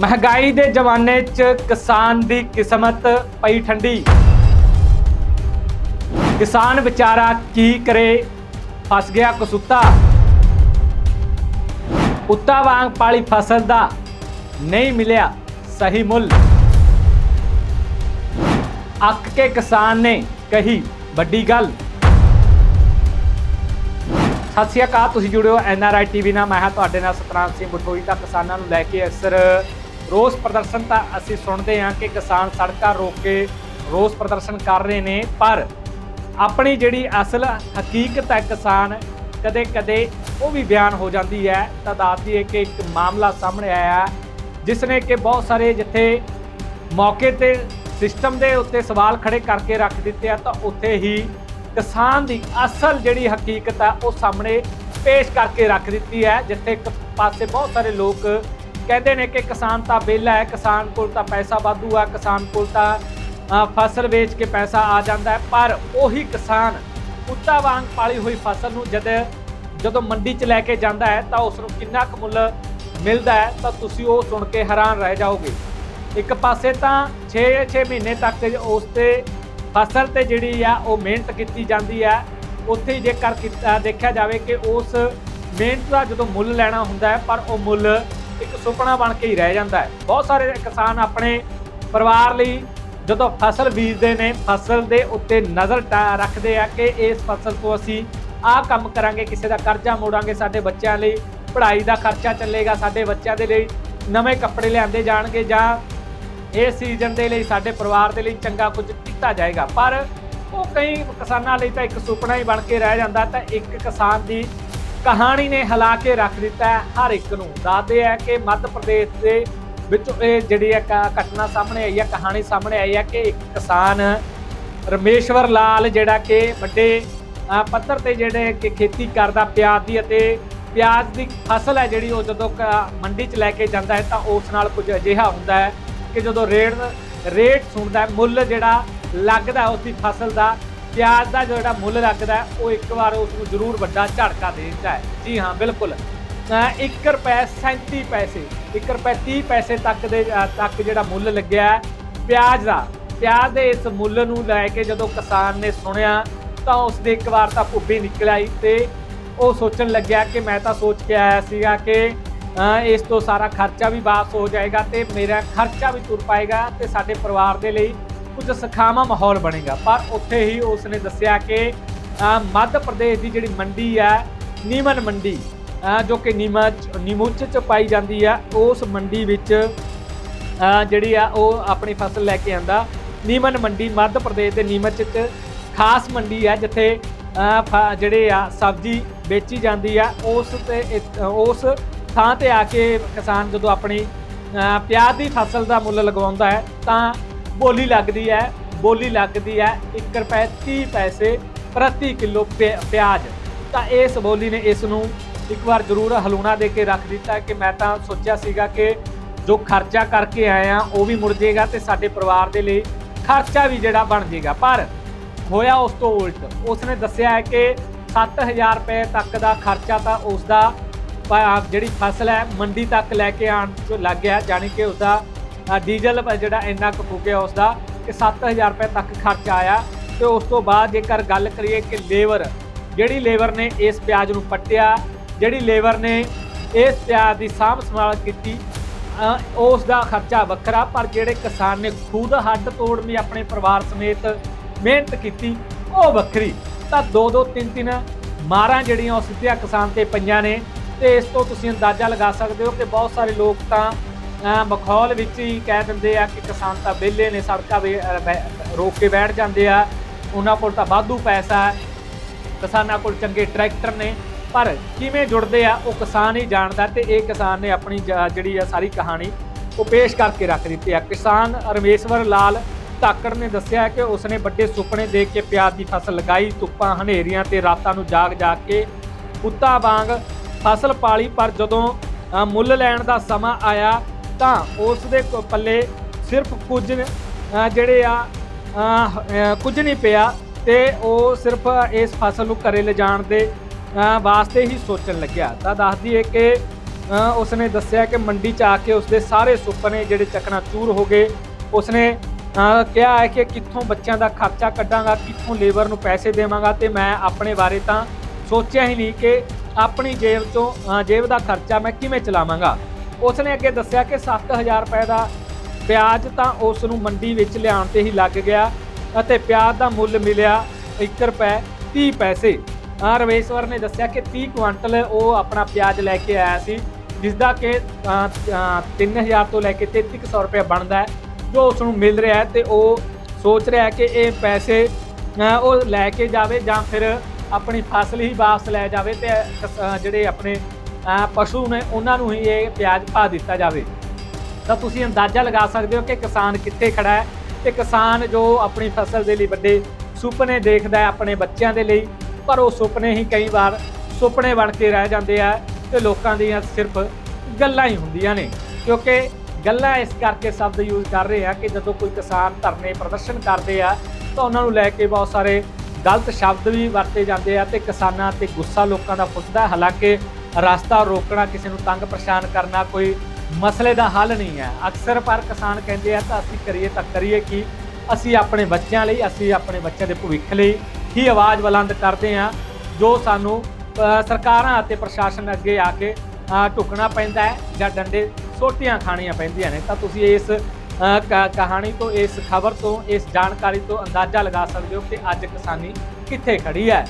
ਮਹਿੰਗਾਈ ਦੇ ਜ਼ਮਾਨੇ 'ਚ ਕਿਸਾਨ ਦੀ ਕਿਸਮਤ ਪਈ ਠੰਡੀ। ਕਿਸਾਨ ਵਿਚਾਰਾ ਕੀ ਕਰੇ? ਫਸ ਗਿਆ ਕਸੂਤਾ। ਕੁੱਤਾ ਵਾਂਗ ਪਾਲੀ ਫਸਲ ਦਾ ਨਹੀਂ ਮਿਲਿਆ ਸਹੀ ਮੁੱਲ। ਅੱਕ ਕੇ ਕਿਸਾਨ ਨੇ ਕਹੀ ਵੱਡੀ ਗੱਲ। ਸਤਿ ਸ਼੍ਰੀ ਅਕਾਲ, ਤੁਸੀਂ ਜੁੜਿਓ ਐਨਆਰਆਈ ਟੀਵੀ ਨਾਲ। ਮੈਂ ਹਾਂ ਤੁਹਾਡੇ ਨਾਲ ਸਤਨਾਮ ਸਿੰਘ ਬਠੋਈ ਤਾਂ ਕਿਸਾਨਾਂ ਨੂੰ ਲੈ ਕੇ ਅਕਸਰ ਰੋਸ ਪ੍ਰਦਰਸ਼ਨ ਤਾਂ ਅਸੀਂ ਸੁਣਦੇ ਹਾਂ ਕਿ ਕਿਸਾਨ ਸੜਕਾਂ ਰੋਕ ਕੇ ਰੋਸ ਪ੍ਰਦਰਸ਼ਨ ਕਰ ਰਹੇ ਨੇ, ਪਰ ਆਪਣੀ ਜਿਹੜੀ ਅਸਲ ਹਕੀਕਤ ਹੈ ਕਿਸਾਨ ਕਦੇ ਕਦੇ ਉਹ ਵੀ ਬਿਆਨ ਹੋ ਜਾਂਦੀ ਹੈ। ਤਾਂ ਦੱਸਦੀ ਹੈ ਕਿ ਇੱਕ ਮਾਮਲਾ ਸਾਹਮਣੇ ਆਇਆ, ਜਿਸ ਨੇ ਕਿ ਬਹੁਤ ਸਾਰੇ ਜਿੱਥੇ ਮੌਕੇ ਤੇ ਸਿਸਟਮ ਦੇ ਉੱਤੇ ਸਵਾਲ ਖੜੇ ਕਰਕੇ ਰੱਖ ਦਿੱਤੇ ਆ, ਤਾਂ ਉੱਥੇ ਹੀ ਕਿਸਾਨ ਦੀ ਅਸਲ ਜਿਹੜੀ ਹਕੀਕਤ ਆ, ਉਹ ਸਾਹਮਣੇ ਪੇਸ਼ ਕਰਕੇ ਰੱਖ ਦਿੱਤੀ ਹੈ, ਜਿੱਥੇ ਇੱਕ ਪਾਸੇ ਬਹੁਤ ਸਾਰੇ ਲੋਕ ਕਹਿੰਦੇ ਨੇ ਕਿ ਕਿਸਾਨ ਤਾਂ ਵਿਹਲਾ ਹੈ, ਕਿਸਾਨ ਕੋਲ ਤਾਂ ਪੈਸਾ ਵਾਧੂ ਆ, ਕਿਸਾਨ ਕੋਲ ਤਾਂ ਫਸਲ ਵੇਚ ਕੇ ਪੈਸਾ ਆ ਜਾਂਦਾ ਹੈ, ਪਰ ਉਹੀ ਕਿਸਾਨ ਕੁੱਤਾ ਵਾਂਗ ਪਾਲੀ ਹੋਈ ਫਸਲ ਨੂੰ ਜਦ, ਜਦੋਂ ਮੰਡੀ 'ਚ ਲੈ ਕੇ ਜਾਂਦਾ ਹੈ, ਤਾਂ ਉਸ ਨੂੰ ਕਿੰਨਾ ਕੁ ਮੁੱਲ ਮਿਲਦਾ ਹੈ, ਤਾਂ ਤੁਸੀਂ ਉਹ ਸੁਣ ਕੇ ਹੈਰਾਨ ਰਹਿ ਜਾਓਗੇ। ਇੱਕ ਪਾਸੇ ਤਾਂ 6-6 ਮਹੀਨੇ ਤੱਕ ਉਸ ਤੇ ਫਸਲ ਤੇ ਜਿਹੜੀ ਆ, ਉਹ ਮਿਹਨਤ ਕੀਤੀ ਜਾਂਦੀ ਹੈ, ਉੱਥੇ ਹੀ ਜੇਕਰ ਕੀਤਾ- ਦੇਖਿਆ ਜਾਵੇ ਕਿ ਉਸ ਮਿਹਨਤ ਦਾ ਜਦੋਂ ਮੁੱਲ ਲੈਣਾ ਹੁੰਦਾ ਹੈ, ਪਰ ਉਹ ਮੁੱਲ ਇੱਕ ਸੁਪਨਾ ਬਣ ਕੇ ਹੀ ਰਹਿ ਜਾਂਦਾ ਹੈ। ਬਹੁਤ ਸਾਰੇ ਕਿਸਾਨ ਆਪਣੇ ਪਰਿਵਾਰ ਲਈ ਜਦੋਂ ਫਸਲ ਬੀਜਦੇ ਨੇ, ਫਸਲ ਦੇ ਉੱਤੇ ਨਜ਼ਰ ਟਾ- ਰੱਖਦੇ ਆ ਕਿ ਇਸ ਫਸਲ ਤੋਂ ਅਸੀਂ ਆਹ ਕੰਮ ਕਰਾਂਗੇ, ਕਿਸੇ ਦਾ ਕਰਜ਼ਾ ਮੋੜਾਂਗੇ, ਸਾਡੇ ਬੱਚਿਆਂ ਲਈ ਪੜ੍ਹਾਈ ਦਾ ਖਰਚਾ ਚੱਲੇਗਾ, ਸਾਡੇ ਬੱਚਿਆਂ ਦੇ ਲਈ ਨਵੇਂ ਕੱਪੜੇ ਲਿਆਂਦੇ ਜਾਣਗੇ ਜਾਂ ਇਸ ਸੀਜ਼ਨ ਦੇ ਲਈ ਸਾਡੇ ਪਰਿਵਾਰ ਦੇ ਲਈ ਚੰਗਾ ਕੁਝ ਕੀਤਾ ਜਾਏਗਾ। ਪਰ ਉਹ ਕਈ ਕਿਸਾਨਾਂ ਲਈ ਤਾਂ ਇੱਕ ਸੁਪਨਾ ਹੀ ਬਣ ਕੇ ਰਹਿ ਜਾਂਦਾ ਤਾਂ ਇੱਕ ਕਿਸਾਨ ਦੀ ਕਹਾਣੀ ਨੇ ਹਿਲਾ ਕੇ ਰੱਖ ਦਿੱਤਾ ਹੈ। ਹਰ ਇੱਕ ਨੂੰ ਦੱਸਦੇ ਆ ਕਿ ਮੱਧ ਪ੍ਰਦੇਸ਼ ਦੇ ਵਿੱਚ ਇਹ ਜਿਹੜੀ ਇੱਕ ਘਟਨਾ ਸਾਹਮਣੇ ਆਈ ਹੈ ਕਹਾਣੀ ਸਾਹਮਣੇ ਆਈ ਹੈ ਕਿ ਇੱਕ ਕਿਸਾਨ ਰਮੇਸ਼ਵਰ ਲਾਲ ਜਿਹੜਾ ਕਿ ਵੱਡੇ ਪੱਧਰ ਤੇ ਜਿਹੜੇ ਕਿ ਖੇਤੀ ਕਰਦਾ ਪਿਆਜ਼ ਦੀ ਅਤੇ ਪਿਆਜ਼ ਦੀ ਫਸਲ ਹੈ ਜਿਹੜੀ ਉਹ ਜਦੋਂ ਕ- ਮੰਡੀ 'ਚ ਲੈ ਕੇ ਜਾਂਦਾ ਹੈ ਤਾਂ ਉਸ ਨਾਲ ਕੁਝ ਅਜਿਹਾ ਹੁੰਦਾ ਹੈ ਕਿ ਜਦੋਂ ਰੇਟ ਰੇਟ ਸੁਣਦਾ ਹੈ, ਮੁੱਲ ਜਿਹੜਾ ਲੱਗਦਾ ਹੈ ਉਸ ਦੀ ਫਸਲ ਦਾ ਪਿਆਜ਼ ਦਾ ਜਿਹੜਾ ਮੁੱਲ ਲੱਗਦਾ, ਉਹ ਇੱਕ ਵਾਰ ਉਸ ਨੂੰ ਜ਼ਰੂਰ ਵੱਡਾ ਝਟਕਾ ਦੇ ਦਿੰਦਾ ਹੈ। ਜੀ ਹਾਂ, ਬਿਲਕੁਲ। 1 ਰੁਪਏ 37 ਪੈਸੇ 1 ਰੁਪਏ 30 ਪੈਸੇ ਤੱਕ ਦੇ ਤੱਕ ਜਿਹੜਾ ਮੁੱਲ ਲੱਗਿਆ ਪਿਆਜ਼ ਦਾ। ਪਿਆਜ਼ ਦੇ ਇਸ ਮੁੱਲ ਨੂੰ ਲੈ ਕੇ ਜਦੋਂ ਕਿਸਾਨ ਨੇ ਸੁਣਿਆ, ਤਾਂ ਉਸ ਦੇ ਇੱਕ ਵਾਰ ਤਾਂ ਭੁੱਬੀ ਨਿਕਲ ਆਈ ਤੇ ਉਹ ਸੋਚਣ ਲੱਗਿਆ ਕਿ ਮੈਂ ਤਾਂ ਸੋਚ ਕੇ ਆਇਆ ਸੀਗਾ ਕਿ ਇਸ ਤੋਂ ਸਾਰਾ ਖਰਚਾ ਵੀ ਵਾਪਸ ਹੋ ਜਾਏਗਾ ਤੇ ਮੇਰਾ ਖਰਚਾ ਵੀ ਤੁਰ ਪਾਏਗਾ ਤੇ ਸਾਡੇ ਪਰਿਵਾਰ ਦੇ ਲਈ ਕੁਝ ਸਖਾਵਾਂ ਮਾਹੌਲ ਬਣੇਗਾ। ਪਰ ਉੱਥੇ ਹੀ ਉਸ ਨੇ ਦੱਸਿਆ ਕਿ ਮੱਧ ਪ੍ਰਦੇਸ਼ ਦੀ ਜਿਹੜੀ ਮੰਡੀ ਹੈ, ਨੀਮਨ ਮੰਡੀ ਜੋ ਕਿ ਨੀਮਚ ਨਿਮੁੱਚ ਚ ਪਾਈ ਜਾਂਦੀ ਆ ਉਸ ਮੰਡੀ ਵਿੱਚ ਜਿਹੜੀ ਆ, ਉਹ ਆਪਣੀ ਫਸਲ ਲੈ ਕੇ ਆਂਦਾ। ਨੀਮਨ ਮੰਡੀ ਮੱਧ ਪ੍ਰਦੇਸ਼ ਦੇ ਨੀਮਚ ਚ ਖਾਸ ਮੰਡੀ ਹੈ, ਜਿੱਥੇ ਫ- ਜਿਹੜੇ ਆ, ਸਬਜ਼ੀ ਵੇਚੀ ਜਾਂਦੀ ਆ ਉਸ ਤੇ ਉਸ ਥਾਂ ਤੇ ਆ ਕੇ ਕਿਸਾਨ ਜਦੋਂ ਆਪਣੀ ਪਿਆਜ਼ ਦੀ ਫਸਲ ਦਾ ਮੁੱਲ ਲਗਾਉਂਦਾ ਹੈ, ਤਾਂ ਬੋਲੀ ਲੱਗਦੀ ਹੈ, ਬੋਲੀ ਲੱਗਦੀ ਹੈ 1 ਰੁਪਏ 30 ਪੈਸੇ ਪ੍ਰਤੀ ਕਿਲੋ ਪਿ- ਪਿਆਜ਼। ਤਾਂ ਇਸ ਬੋਲੀ ਨੇ ਇਸ ਨੂੰ ਇੱਕ ਵਾਰ ਜ਼ਰੂਰ ਹਲੂਣਾ ਦੇ ਕੇ ਰੱਖ ਦਿੱਤਾ ਕਿ ਮੈਂ ਤਾਂ ਸੋਚਿਆ ਸੀਗਾ ਕਿ ਜੋ ਖਰਚਾ ਕਰਕੇ ਆਏ ਆ ਉਹ ਵੀ ਮੁੜ ਜਾਏਗਾ ਤੇ ਸਾਡੇ ਪਰਿਵਾਰ ਦੇ ਲਈ ਖਰਚਾ ਵੀ ਜਿਹੜਾ ਬਣ ਜਾਏਗਾ। ਪਰ ਹੋਇਆ ਉਸ ਤੋਂ ਉਲਟ। ਉਸ ਨੇ ਦੱਸਿਆ ਹੈ ਕਿ 7000 ਰੁਪਏ ਤੱਕ ਦਾ ਖਰਚਾ ਤਾਂ ਉਸ ਦਾ ਜਿਹੜੀ ਫਸਲ ਹੈ, ਮੰਡੀ ਤੱਕ ਲੈ ਕੇ ਆਉਣ ਚ ਲੱਗ ਗਿਆ, ਜਾਣੀ ਕਿ ਉਸ ਦਾ ਡੀਜ਼ਲ ਜਿਹੜਾ ਇੰਨਾ ਕੁ ਫੂਕਿਆ ਉਸ ਦਾ ਕਿ 7000 ਰੁਪਏ ਤੱਕ ਖਰਚਾ ਆਇਆ ਤੇ ਉਸ ਤੋਂ ਬਾਅਦ ਜੇਕਰ ਗੱਲ ਕਰੀਏ ਕਿ ਲੇਬਰ ਜਿਹੜੀ ਲੇਬਰ ਨੇ ਇਸ ਪਿਆਜ਼ ਨੂੰ ਪੱਟਿਆ ਜਿਹੜੀ ਲੇਬਰ ਨੇ ਇਸ ਪਿਆਜ਼ ਦੀ ਸਾਂਭ ਸੰਭਾਲ ਕੀਤੀ ਅ, ਉਸ ਦਾ ਖਰਚਾ ਵੱਖਰਾ ਪਰ ਜਿਹੜੇ ਕਿਸਾਨ ਨੇ ਖੁਦ ਹੱਡ ਤੋੜ ਵੀ ਆਪਣੇ ਪਰਿਵਾਰ ਸਮੇਤ ਮਿਹਨਤ ਕੀਤੀ ਉਹ ਵੱਖਰੀ। ਤਾਂ ਦੋ ਦੋ ਤਿੰਨ ਤਿੰਨ ਮਾਰਾਂ ਜਿਹੜੀਆਂ ਉਹ ਸਿੱਧੀਆਂ ਕਿਸਾਨ ਤੇ ਪਈਆਂ ਨੇ ਤੇ ਇਸ ਤੋਂ ਤੁਸੀਂ ਅੰਦਾਜ਼ਾ ਲਗਾ ਸਕਦੇ ਹੋ ਕਿ ਬਹੁਤ ਸਾਰੇ ਲੋਕ ਤਾਂ ਮਖੌਲ ਵਿੱਚ ਹੀ ਕਹਿ ਦਿੰਦੇ ਆ ਕਿ ਕਿਸਾਨ ਤਾਂ ਵਿਹਲੇ ਨੇ ਸੜਕਾਂ ਵੀ ਅ, ਰੋਕ ਕੇ ਬੈਠ ਜਾਂਦੇ ਆ। ਉਹਨਾਂ ਕੋਲ ਤਾਂ ਵਾਧੂ ਪੈਸਾ ਹੈ। ਕਿਸਾਨਾਂ ਕੋਲ ਚੰਗੇ ਟਰੈਕਟਰ ਨੇ। ਪਰ ਕਿਵੇਂ ਜੁੜਦੇ ਆ ਉਹ ਕਿਸਾਨ ਹੀ ਜਾਣਦਾ ਤੇ ਇਹ ਕਿਸਾਨ ਨੇ ਆਪਣੀ ਜ- ਜਿਹੜੀ ਆ ਸਾਰੀ ਕਹਾਣੀ ਉਹ ਪੇਸ਼ ਕਰਕੇ ਰੱਖ ਦਿੱਤੀ ਆ। ਕਿਸਾਨ ਰਮੇਸ਼ਵਰ ਲਾਲ ਧਾਕੜ ਨੇ ਦੱਸਿਆ ਕਿ ਉਸਨੇ ਵੱਡੇ ਸੁਪਨੇ ਦੇਖ ਕੇ ਪਿਆਜ਼ ਦੀ ਫਸਲ ਲਗਾਈ ਧੁੱਪਾਂ ਹਨੇਰੀਆਂ ਤੇ ਰਾਤਾਂ ਨੂੰ ਜਾਗ ਜਾਗ ਕੇ ਕੁੱਤਾ ਵਾਂਗ ਫਸਲ ਪਾਲੀ। ਪਰ ਜਦੋਂ ਮੁੱਲ ਲੈਣ ਦਾ ਸਮਾਂ ਆਇਆ ਤਾਂ ਉਸ ਦੇ ਪੱਲੇ ਸਿਰਫ ਕੁਝ ਜਿਹੜੇ ਆ ਕੁਝ ਨਹੀਂ ਪਿਆ ਤੇ ਉਹ ਸਿਰਫ ਇਸ ਫਸਲ ਨੂੰ ਘਰੇ ਲਿਜਾਣ ਦੇ ਵਾਸਤੇ ਹੀ ਸੋਚਣ ਲੱਗਿਆ। ਤਾਂ ਦੱਸਦੀ ਹੈ ਕਿ ਉਸਨੇ ਦੱਸਿਆ ਕਿ ਮੰਡੀ 'ਚ ਆ ਕੇ ਉਸਦੇ ਸਾਰੇ ਸੁਪਨੇ ਜਿਹੜੇ ਚੱਕਣਾ ਚੂਰ ਹੋ ਗਏ, ਉਸਨੇ ਕਿਹਾ ਹੈ ਕਿ ਕਿੱਥੋਂ ਬੱਚਿਆਂ ਦਾ ਖਰਚਾ ਕੱਢਾਂਗਾ, ਕਿੱਥੋਂ ਲੇਬਰ ਨੂੰ ਪੈਸੇ ਦੇਵਾਂਗਾ ਤੇ ਮੈਂ ਆਪਣੇ ਬਾਰੇ ਤਾਂ ਸੋਚਿਆ ਹੀ ਨਹੀਂ ਕਿ ਆਪਣੀ ਜੇਬ ਤੋਂ ਜੇਬ ਦਾ ਖਰਚਾ ਮੈਂ ਕਿਵੇਂ ਚਲਾਵਾਂਗਾ। ਉਸ ਨੇ ਅੱਗੇ ਦੱਸਿਆ ਕਿ 7000 ਰੁਪਏ ਦਾ ਪਿਆਜ਼ ਤਾਂ ਉਸ ਨੂੰ ਮੰਡੀ ਵਿੱਚ ਲਿਆਉਣ ਤੇ ਹੀ ਲੱਗ ਗਿਆ ਅਤੇ ਪਿਆਜ਼ ਦਾ ਮੁੱਲ ਮਿਲਿਆ 1 ਰੁਪਏ 30 ਪੈਸੇ। ਆ ਰਵੇਸ਼ਵਰ ਨੇ ਦੱਸਿਆ ਕਿ 30 ਕੁਇੰਟਲ ਉਹ ਆਪਣਾ ਪਿਆਜ਼ ਲੈ ਕੇ ਆਇਆ ਸੀ ਜਿਸ ਦਾ ਕਿ ਅ, ਅ, 3000 ਤੋਂ ਲੈ ਕੇ 3300 ਰੁਪਏ ਬਣਦਾ ਹੈ ਜੋ ਉਸ ਨੂੰ ਮਿਲ ਰਿਹਾ ਹੈ ਤੇ ਉਹ ਸੋਚ ਰਿਹਾ ਹੈ ਕਿ ਇਹ ਪੈਸੇ ਉਹ ਲੈ ਕੇ ਜਾਵੇ ਜਾਂ ਫਿਰ ਆਪਣੀ ਫਸਲ ਹੀ ਵਾਪਸ ਲੈ ਜਾਵੇ ਤੇ ਜਿਹੜੇ ਆਪਣੇ ਪਸ਼ੂ ਨੇ, ਉਹਨਾਂ ਨੂੰ ਹੀ ਇਹ ਪਿਆਜ਼ ਪਾ ਦਿੱਤਾ ਜਾਵੇ। ਤਾਂ ਤੁਸੀਂ ਅੰਦਾਜ਼ਾ ਲਗਾ ਸਕਦੇ ਹੋ ਕਿ ਕਿਸਾਨ ਕਿੱਥੇ ਖੜਾ ਹੈ ਤੇ ਕਿਸਾਨ ਜੋ ਆਪਣੀ ਫਸਲ ਦੇ ਲਈ ਵੱਡੇ ਸੁਪਨੇ ਦੇਖਦਾ ਹੈ ਆਪਣੇ ਬੱਚਿਆਂ ਦੇ ਲਈ, ਪਰ ਉਹ ਸੁਪਨੇ ਹੀ ਕਈ ਵਾਰ ਸੁਪਨੇ ਬਣ ਕੇ ਰਹਿ ਜਾਂਦੇ ਆ ਤੇ ਲੋਕਾਂ ਦੀਆਂ ਸਿਰਫ ਗੱਲਾਂ ਹੀ ਹੁੰਦੀਆਂ ਨੇ। ਕਿਉਂਕਿ ਗੱਲਾਂ ਇਸ ਕਰਕੇ ਸ਼ਬਦ ਯੂਜ਼ ਕਰ ਰਹੇ ਆ ਕਿ ਜਦੋਂ ਕੋਈ ਕਿਸਾਨ ਧਰਨੇ ਪ੍ਰਦਰਸ਼ਨ ਕਰਦੇ ਆ, ਤਾਂ ਉਹਨਾਂ ਨੂੰ ਲੈ ਕੇ ਬਹੁਤ ਸਾਰੇ ਗਲਤ ਸ਼ਬਦ ਵੀ ਵਰਤੇ ਜਾਂਦੇ ਆ ਤੇ ਕਿਸਾਨਾਂ ਤੇ ਗੁੱਸਾ ਲੋਕਾਂ ਦਾ ਫੁੱਟਦਾ ਹਾਲਾਂਕਿ ਰਸਤਾ ਰੋਕਣਾ ਕਿਸੇ ਨੂੰ ਤੰਗ ਪਰੇਸ਼ਾਨ ਕਰਨਾ ਕੋਈ ਮਸਲੇ ਦਾ ਹੱਲ ਨਹੀਂ ਹੈ। ਅਕਸਰ ਪਰ ਕਿਸਾਨ ਕਹਿੰਦੇ ਆ ਤਾਂ ਅਸੀਂ ਕਰੀਏ ਤਾਂ ਕਰੀਏ ਕੀ? ਅਸੀਂ ਆਪਣੇ ਬੱਚਿਆਂ ਲਈ ਅਸੀਂ ਆਪਣੇ ਬੱਚਿਆਂ ਦੇ ਭਵਿੱਖ ਲਈ ਹੀ ਆਵਾਜ਼ ਬੁਲੰਦ ਕਰਦੇ ਆ ਜੋ ਸਾਨੂੰ ਸਰਕਾਰਾਂ ਅਤੇ ਪ੍ਰਸ਼ਾਸਨ ਅੱਗੇ ਆ ਕੇ ਅ, ਢੁਕਣਾ ਪੈਂਦਾ ਹੈ ਜਾਂ ਡੰਡੇ ਸੋਟੀਆਂ ਖਾਣੀਆਂ ਪੈਂਦੀਆਂ ਨੇ। ਤਾਂ ਤੁਸੀਂ ਇਸ ਕ- ਕਹਾਣੀ ਤੋਂ ਇਸ ਖਬਰ ਤੋਂ ਇਸ ਜਾਣਕਾਰੀ ਤੋਂ ਅੰਦਾਜ਼ਾ ਲਗਾ ਸਕਦੇ ਹੋ ਕਿ ਅੱਜ ਕਿਸਾਨੀ ਕਿੱਥੇ ਖੜੀ ਹੈ।